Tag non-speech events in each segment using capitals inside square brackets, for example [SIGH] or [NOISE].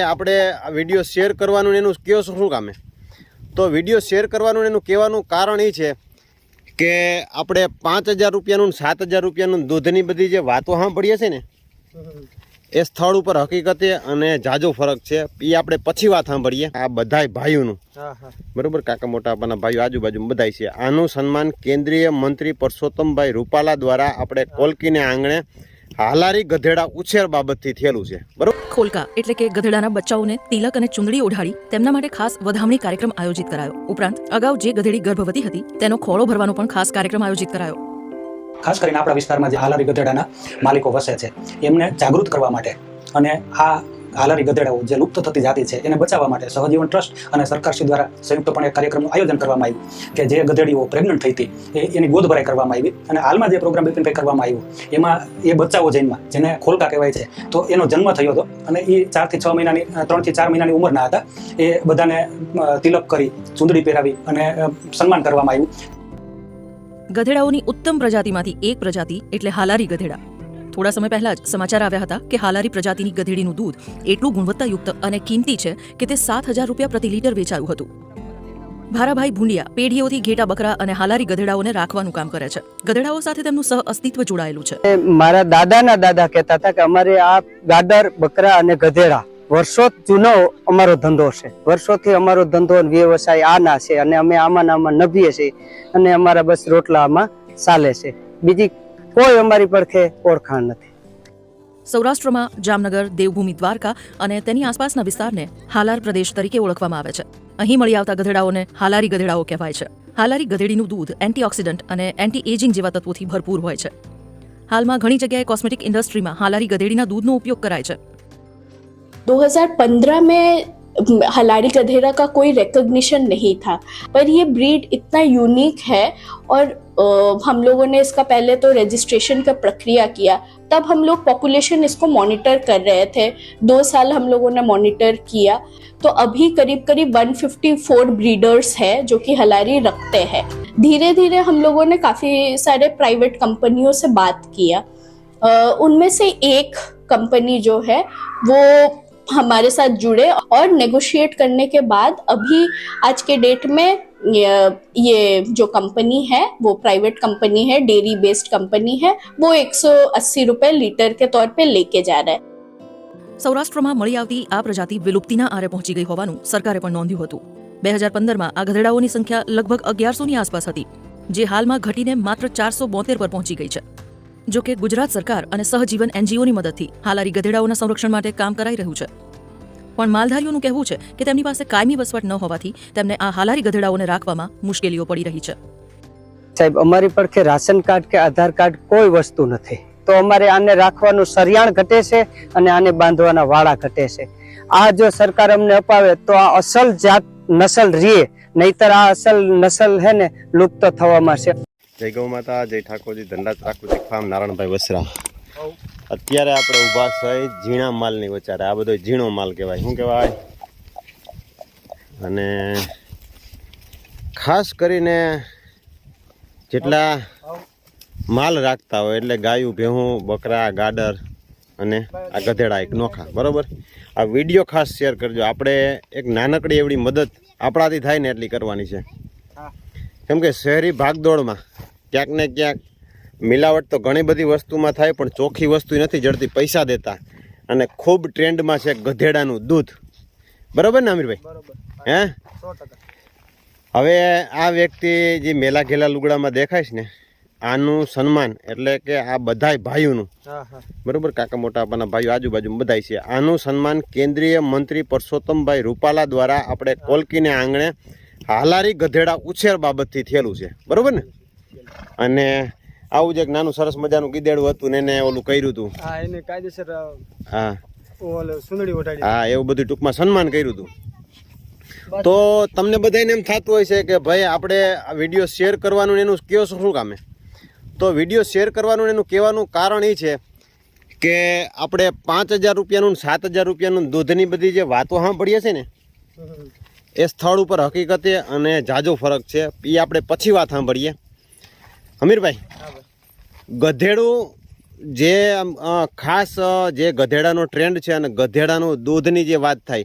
આપણે આ video share કરવાનું એનું કયો શું કામે? તો વીડિયો શેર કરવાનું એનું કહેવાનું કારણ એ છે કે આપણે પાંચ હજાર રૂપિયાનું સાત હજાર રૂપિયાનું દૂધની બધી જે વાતો સાંભળીએ છે ને એ સ્થળ ઉપર હકીકતે અને જાજો ફરક છે. એ આપણે પછી વાત સાંભળીએ. આ બધાય ભાઈઓનું. બરોબર? કાકા મોટા આપણા ભાઈઓ આજુબાજુ બધાય છે. આનું સન્માન કેન્દ્રીય મંત્રી પરસોત્તમભાઈ રૂપાલા દ્વારા આપણે કોલકીને આંગણે હાલારી ગધેડા ઉછેર બાબતથી થયેલું છે. બરોબર? ખોલકા એટલે કે ગધેડાના બચ્ચાઓને તિલક અને ચુંદડી ઓઢાડી તેમના માટે ખાસ વધામણી કાર્યક્રમ આયોજિત કરાયો. ઉપરાંત અગાઉ જે ગધેડી ગર્ભવતી હતી તેનો ખોળો ભરવાનો પણ ખાસ કાર્યક્રમ આયોજિત કરાયો. ખાસ કરીને આપણા વિસ્તારમાં જે હાલારી ગધેડાના માલિકો વસે છે એમને જાગૃત કરવા માટે અને આ હાલારી ગધેડાઓ જે લુપ્ત થતી જાતિ છે, એને બચાવવા માટે સહજીવન ટ્રસ્ટ અને સરકારશ્રી દ્વારા સંયુક્તપણે એક કાર્યક્રમનું આયોજન કરવામાં આવ્યું કે જે ગધેડીઓ પ્રેગ્નન્ટ થઈ હતી એની ગોદભરાઈ કરવામાં આવી અને હાલમાં જે પ્રોગ્રામ બિપિનભાઈ કરવામાં આવ્યું, એમાં એ બચ્ચાઓ જન્મમાં જેને ખોલકા કહેવાય છે, તો એનો જન્મ થયો હતો અને એ ચારથી છ મહિનાની ત્રણથી ચાર મહિનાની ઉંમરના હતા, એ બધાને તિલક કરી ચૂંદડી પહેરાવી અને સન્માન કરવામાં આવ્યું. ગધેડાઓની ઉત્તમ પ્રજાતિમાંથી એક પ્રજાતિ એટલે હાલારી ગધેડા. થોડા સમય પહેલા જ સમાચાર આવ્યા હતા કે હાલારી પ્રજાતિની ગધેડીનું દૂધ એટલું ગુણવત્તાયુક્ત અને કિંમતી છે કે તે સાત હજાર રૂપિયા પ્રતિ લીટર વેચાયું હતું. ભારાભાઈ ભૂંડિયા પેઢીઓથી ઘેટા બકરા અને હાલારી ગધેડાઓને રાખવાનું કામ કરે છે. ગધેડાઓ સાથે તેમનું સહ અસ્તિત્વ જોડાયેલું છે. મારા દાદાના દાદા કહેતા હતા કે અમારે આ ગાદર બકરા અને ગધેડા વર્ષો જૂનો અમારો ધંધો છે. વર્ષોથી અમારો ધંધો વ્યવસાય આના છે અને અમે આમાં આમાં નભીએ છીએ અને અમારા બસ રોટલા આમાં ચાલે છે. બીજી કોઈ અમારી પડખે ઓળખાણ નથી સૌરાષ્ટ્રમાં જામનગર દેવભૂમિ દ્વારકા અને તેની આસપાસના વિસ્તારને હાલાર પ્રદેશ તરીકે ઓળખવામાં આવે છે અહીં મળી આવતા ગધેડાઓને હાલારી ગધેડાઓ કહેવાય છે હાલારી ગધેડીનું દૂધ એન્ટીઓક્સિડન્ટ અને એન્ટી એજિંગ જેવા તત્વોથી ભરપૂર હોય છે હાલમાં ઘણી જગ્યાએ કોસ્મેટિક ઇન્ડસ્ટ્રીમાં હાલારી ગધેડીના દૂધનો ઉપયોગ કરાય છે 2015 में हलारी गधेरा का कोई रिकग्निशन नहीं था पर ये ब्रीड इतना यूनिक है और अ, हम लोगों ने इसका पहले तो रजिस्ट्रेशन का प्रक्रिया किया, तब हम लोग पॉपुलेशन इसको मॉनिटर कर रहे थे। दो साल हम लोगों ने मॉनिटर किया। तो अभी करीब करीब 154 ब्रीडर्स है जो कि हलारी रखते हैं। धीरे धीरे हम लोगों ने काफ़ी सारे प्राइवेट कंपनियों से बात किया। उनमें से एक कंपनी जो है, वो हमारे साथ जुड़े और नेगोशिएट करने के बाद अभी आज के डेट में ये ये जो कंपनी है वो प्राइवेट कंपनी है डेयरी बेस्ड कंपनी है वो 180 रुपए लीटर के तौर पे लेके जा रहा है સૌરાષ્ટ્રમાં મળી આવતી આ પ્રજાતિ વિલુપ્તિના આરે પહોંચી ગઈ હોવાનું સરકારે પણ નોંધ્યું હતું બે હજાર પંદરમાં આ ગધેડાઓની સંખ્યા લગભગ અગિયારસોની આસપાસ હતી જે હાલમાં ઘટીને માત્ર ચારસો બોતેર પર પહોંચી ગઈ છે જો કે ગુજરાત સરકાર અને સહજીવન એનજીઓની મદદથી હાલારી ગધેડાઓના સંરક્ષણ માટે કામ કરાઈ રહ્યું છે પણ માલધારીઓનું કહેવું છે કે તેમની પાસે કાયમી વસવાટ ન હોવાથી તેમને આ હાલારી ગધેડાઓને રાખવામાં મુશ્કેલીઓ પડી રહી છે. સાહેબ અમારી પડખે રાશન કાર્ડ કે આધાર કાર્ડ કોઈ વસ્તુ નથી. તો અમારે આને રાખવાનું સરિયાણ ઘટે છે અને આને બાંધવાના વાળા ઘટે છે. આ જો સરકાર અમને અપાવે તો આ અસલ જાત નસલ રીએ નહીતર આ અસલ નસલ હે ને લુપ્ત થવામાં છે. જય ગૌ માતા જય ઠાકોરજી ધનરાજ પ્રાકૃતિક ફાર્મ નારાયણભાઈ વસરા. અત્યારે આપણે ઊભા થઈ ઝીણા માલની વચારે આ બધો ઝીણો માલ કહેવાય. શું કહેવાય? અને ખાસ કરીને જેટલા માલ રાખતા હોય એટલે ગાયું ભેહું બકરા ગાડર અને આ ગધેડા એક નોખા. બરાબર? આ વીડિયો ખાસ શેર કરજો. આપણે એક નાનકડી એવડી મદદ આપણાથી થાય ને એટલી કરવાની છે. કેમ કે શહેરી ભાગદોડમાં ક્યાંક ને ક્યાંક મિલાવટ તો ઘણી બધી વસ્તુમાં થાય પણ ચોખ્ખી વસ્તુ નથી જડતી પૈસા દેતા. અને ખૂબ ટ્રેન્ડમાં છે ગધેડાનું દૂધ. બરાબર ને અમીરભાઈ? હે? હવે આ વ્યક્તિ જે મેલા ઘેલા લુગડામાં દેખાય છે ને આનું સન્માન એટલે કે આ બધાય ભાઈઓનું. બરાબર? કાકા મોટા આપણા ભાઈઓ આજુબાજુ બધાય છે. આનું સન્માન કેન્દ્રીય મંત્રી પરસોત્તમભાઈ રૂપાલા દ્વારા આપણે કોલકીને આંગણે હાલારી ગધેડા ઉછેર બાબતથી થયેલું છે. બરાબર ને? અને આવું જ એક નાનું સરસ મજાનું ગીદેડું હતું ને એને ઓલું કર્યું હતું હા એને કાયદેસર હા. સુંદડી ઓઢાડી. હા એવું બધું ટૂંકમાં સન્માન કર્યું હતું તો તમને બધાને એમ થતું હોય છે કે ભાઈ આપણે આ વીડિયો શેર કરવાનું એનું કયો શું કામે? તો વીડિયો શેર કરવાનું એનું કહેવાનું કારણ એ છે કે આપણે પાંચ હજાર રૂપિયાનું સાત હજાર રૂપિયાનું દૂધની બધી જે વાતો સાંભળીએ છે ને એ સ્થળ ઉપર હકીકતે અને જાજો ફરક છે. એ આપણે પછી વાત સાંભળીએ. હમીરભાઈ ગધેડું જે ખાસ જે ગધેડાનો ટ્રેન્ડ છે અને ગધેડાનું દૂધની જે વાત થાય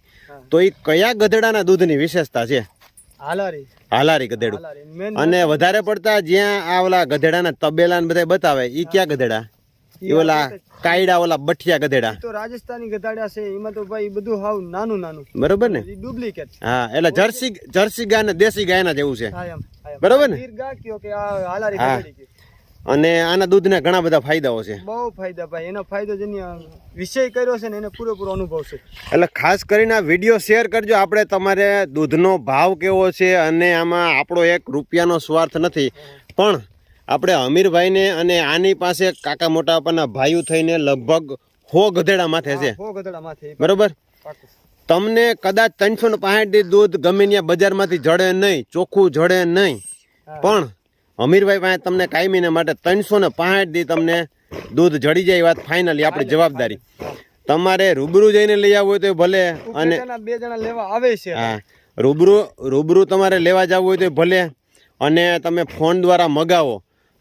તો એ કયા ગધેડાના દૂધની વિશેષતા છે? હાલારી. હાલારી ગધેડું. અને વધારે પડતા જ્યાં આ ઓલા ગધેડાના તબેલા ને બધા બતાવે એ ક્યાં ગધેડા? એ ઓલા કાયડા ઓલા બઠિયા ગધેડા. તો રાજસ્થાની ગધાડા છે એમાં તો ભાઈ બધું હાવ નાનું નાનું. બરોબર ને? ડુપ્લિકેટ. હા એટલે જર્સી જર્સી ગાય ને દેશી ગાયના જેવું છે. બરોબર ને? ગીર ગા કયો કે આ હાલારી ગધેડી કયો. અને આના દૂધના ઘણા બધા ફાયદાઓ છે. બહુ ફાયદા ભાઈ એનો ફાયદો જેની વિષય કર્યો છે ને એને પૂરેપૂરો અનુભવ છે. એટલે ખાસ કરીને આ વીડિયો શેર કરજો આપણે તમારે દૂધનો ભાવ કેવો છે અને આમાં આપણો એક રૂપિયાનો સ્વાર્થ નથી. પણ આપણે અમીરભાઈને અને આની પાસે કાકા મોટા બાપાના ભાઈઓ થઈને લગભગ હો ગધેડા માથે છે. હો ગધેડા માથે બરોબર? તમને કદાચ ત્રણસો ને પાંસઠ દૂધ ગમે ત્યાં બજારમાંથી જડે નહીં ચોખ્ખું જડે નહીં. પણ અમીરભાઈ પાસે તમને કાયમીને માટે ત્રણસો ને પાંસઠ દી તમને દૂધ જડી જાય વાત ફાઇનલી આપણી જવાબદારી. તમારે રૂબરૂ જઈને લઈ આવવું હોય તો ભલે અને બે જણા લેવા આવે છે. હા રૂબરૂ રૂબરૂ તમારે લેવા જવું હોય તો ભલે અને તમે ફોન દ્વારા મગાવો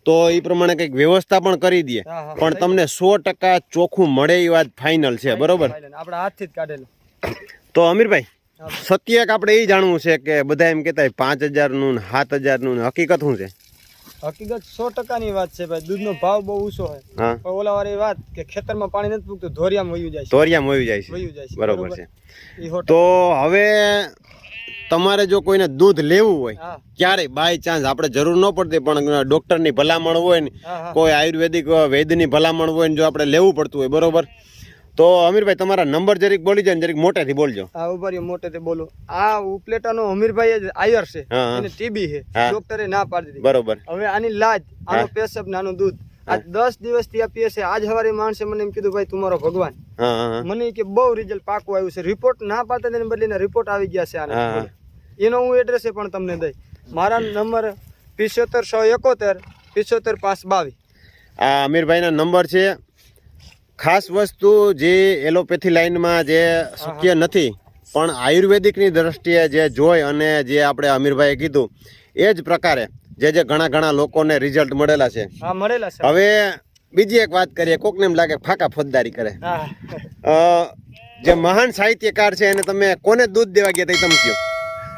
તો એ પ્રમાણે કંઈક વ્યવસ્થા પણ કરી દે હા, હા. પણ તમને સો ટકા ચોખ્ખું મળે એ વાત ફાઇનલ છે બરોબર? આપણે હાથથી જ કાઢેલું. તો અમીરભાઈ સત્ય એક આપણે એ જાણવું છે કે બધા એમ કહેતા પાંચ હજારનું ને સાત હજારનું ને હકીકત શું છે? હકીકત સો ટકાની વાત છે ભાઈ. દૂધનો ભાવ બહુ ઊંચો હોય. પણ ઓલા વાળી વાત કે ખેતરમાં પાણી નથી પૂગતું ધોરિયામાં વયું જાય ધોરિયા વયું જાય છે. વયું જાય બરોબર છે. તો હવે તમારે જો કોઈને દૂધ લેવું હોય ક્યારે બાય ચાન્સ આપણે જરૂર ન પડતી પણ ડોક્ટરની ભલામણ હોય ને કોઈ આયુર્વેદિક વૈદ્યની ભલામણ હોય ને જો આપણે લેવું પડતું હોય બરોબર? તો અમીરભાઈ તમારા નંબર જરીક બોલી જાય જરીક મોટેથી બોલજો. હા ઊભા રહ્યો મોટેથી બોલો. આ ઉપલેટાનો અમીરભાઈ જ આયર છે હા. ટીબી છે. ડોક્ટરે ના પાડી દીધી. બરોબર. હવે આની લાજ આનો પેશાબ ને દૂધ. આજ દસ દિવસથી આ પીએ છે. આજ સવારે માણસે મને એમ કીધું ભાઈ તમારો ભગવાન. મને કે બહુ રિઝલ્ટ પાકું આવ્યું છે. રિપોર્ટ ના પાડતા તેને બદલીને રિપોર્ટ આવી ગયા છે આના. એનો હું એડ્રેસ પણ તમને દઈ. મારા નંબર પિસોતેર સો એકોતેર પિસોતેર પાંચ બાવીસ આ અમીરભાઈના નંબર છે ખાસ વસ્તુ જે એલોપેથી લાઈનમાં જે શક્ય નથી પણ આયુર્વેદિકની દ્રષ્ટિએ જે જોઈ અને જે આપણે અમીરભાઈએ કીધું એ જ પ્રકારે જે જે ઘણા ઘણા લોકોને રિઝલ્ટ મળેલા છે. હવે બીજી એક વાત કરીએ કોકને એમ લાગે ફાકા ફોજદારી કરે. જે મહાન સાહિત્યકાર છે એને તમે કોને દૂધ દેવા ગયા એ તમે કયો?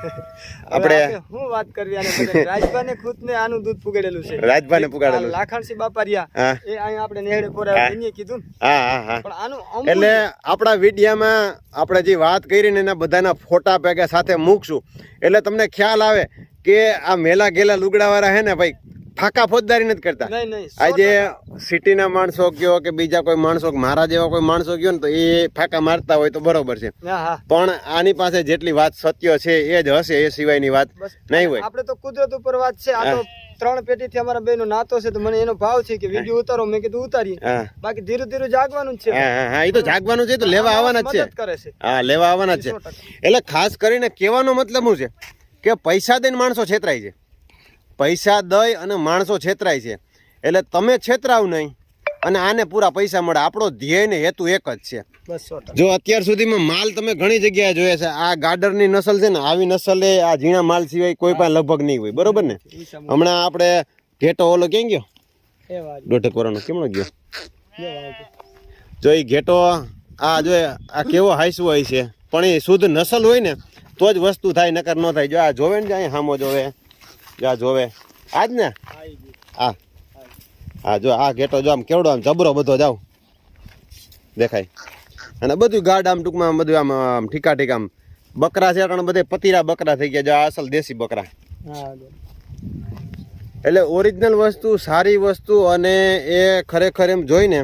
આપણે હું વાત કરવી આને? [LAUGHS] રાજભાને ખુદને આનું દૂધ પુગાડેલું છે. રાજભાને પુગાડેલું લાખણસી બાપારિયા એ અહીં આપણે નેહડે પોરા એને કીધું હા હા હા. પણ આનું એટલે આપણા વિડિયામાં આપણે જે વાત કરી ને એના બધાના ફોટા પેગા સાથે મૂકશું. એટલે તમને ખ્યાલ આવે કે આ મેલા ગેલા લુગડાવાળા હે ને ભાઈ ફાકા ફોજદારી નથી કરતા. આજે સિટીના માણસો કયો કે બીજા કોઈ માણસો મારા જેવા કોઈ માણસો કયો ને તો એ ફાકા મારતા હોય તો બરોબર છે. પણ આની પાસે જેટલી વાત સત્ય છે એ જ હશે એ સિવાયની વાત નહીં હોય. આપણે તો કુદરત ઉપર વાત છે. આ તો ત્રણ પેટીથી અમારા બેનો નાતો છે તો મને એનો ભાવ છે કે વીડિયો ઉતારો મેં કીધું ઉતારીએ. બાકી ધીરે ધીરે જાગવાનું છે. હા એ તો જાગવાનું છે તો લેવા આવવાના જ છે. મદદ કરે છે. હા લેવા આવવાના જ છે. એટલે ખાસ કરીને કહેવાનો મતલબ શું છે? કે પૈસા દઈને માણસો છેતરાય છે. પૈસા દઈ અને માણસો છેતરાય છે. એટલે તમે છેતરાવ નહીં અને આને પૂરા પૈસા મળે. આપણો ધ્યેય ને હેતુ એક જ છે. જો અત્યાર સુધીમાં માલ તમે ઘણી જગ્યાએ જોયા છે. આ ગાર્ડરની નસલ છે ને આવી નસલે આ ઝીણા માલ સિવાય કોઈ પણ લગભગ નહીં હોય. બરોબર ને? હમણાં આપણે ઘેટો ઓલો ક્યાં ગયો? દોઢેક વર્ષનો કેમનો ગયો? જો એ ઘેટો આ જો આ કેવો હાઈસ હોય છે. પણ એ શુદ્ધ નસલ હોય ને તો જ વસ્તુ થાય નકર ન થાય. જો આ જોવે ને જાય સામો જોવે. જો જોવે. આજ ને? હા. હા જો આ ઘેટો જો આમ કેવડો આમ જબરો બધો જાવ. દેખાય. અને બધું ગાઢ આમ ટૂંકમાં બધું આમ આમ ઠીકા ઠીક આમ. બકરા છે પણ બધે પતીરા બકરા થઈ ગયા. જો આ અસલ દેશી બકરા. એટલે ઓરિજિનલ વસ્તુ સારી વસ્તુ અને એ ખરેખર એમ જોઈને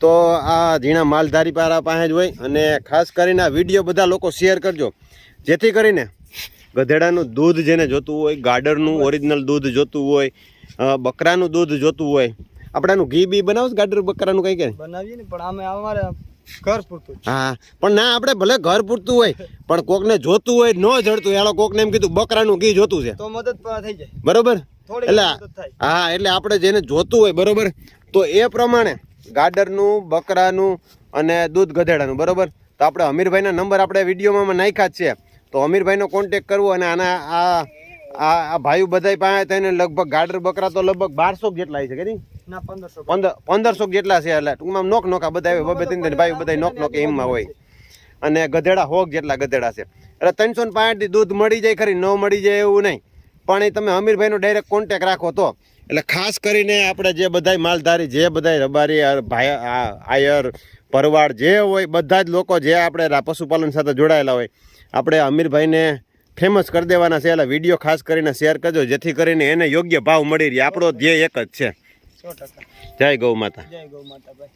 તો આ ઝીણા માલધારી પારા પાસે જ હોય. અને ખાસ કરીને આ વીડિયો બધા લોકો શેર કરજો. જેથી કરીને ગધેડાનું દૂધ જેને જોતું હોય ગાડરનું ઓરિજિનલ દૂધ જોતું હોય બકરાનું દૂધ જોતું હોય. આપણે આનું ઘી બી બનાવો ગાડર બકરાનું કંઈ કઈ બનાવીએ ને પણ અમે અમારે ઘર પૂરતું હા પણ ના આપણે ભલે ઘર પૂરતું હોય પણ કોકને જોતું હોય ન જડતું હોય એનો કોકને એમ કીધું બકરાનું ઘી જોતું છે. તો મદદ થઈ જાય. બરોબર? એટલે હા એટલે આપણે જેને જોતું હોય બરોબર? તો એ પ્રમાણે ગાડરનું બકરાનું અને દૂધ ગધેડાનું બરોબર? તો આપણે અમીરભાઈના નંબર આપણે વિડીયોમાં નાખ્યા જ છે. તો અમીરભાઈનો કોન્ટેક કરવો અને આના આ આ ભાઈઓ બધાય પાસે થઈને લગભગ ગાડર બકરા તો લગભગ બારસો જેટલા છે કે પંદરસો. પંદર પંદરસો જેટલા છે એટલે ટૂંકમાં નોક નોકા બધા બબે ત્રણ ભાઈ બધા નોક નોક એમમાં હોય. અને ગધેડા હોક જેટલા ગધેડા છે. એટલે ત્રણસો ને પાંઠથી દૂધ મળી જાય ખરી ન મળી જાય એવું નહીં. પણ એ તમે અમીરભાઈનો ડાયરેક્ટ કોન્ટેક રાખો તો. એટલે ખાસ કરીને આપણે જે બધાય માલધારી જે બધાય રબારી ભાઈ આયર પરવાડ જે હોય બધા જ લોકો જે આપણે પશુપાલન સાથે જોડાયેલા હોય આપણે અમીરભાઈને ફેમસ કરી દેવાના છે. એટલે વીડિયો ખાસ કરીને શેર કરજો જેથી કરીને એને યોગ્ય ભાવ મળી રહે. આપણો ધ્યેય એક જ છે. જય ગૌ માતા. જય ગૌ માતા ભાઈ.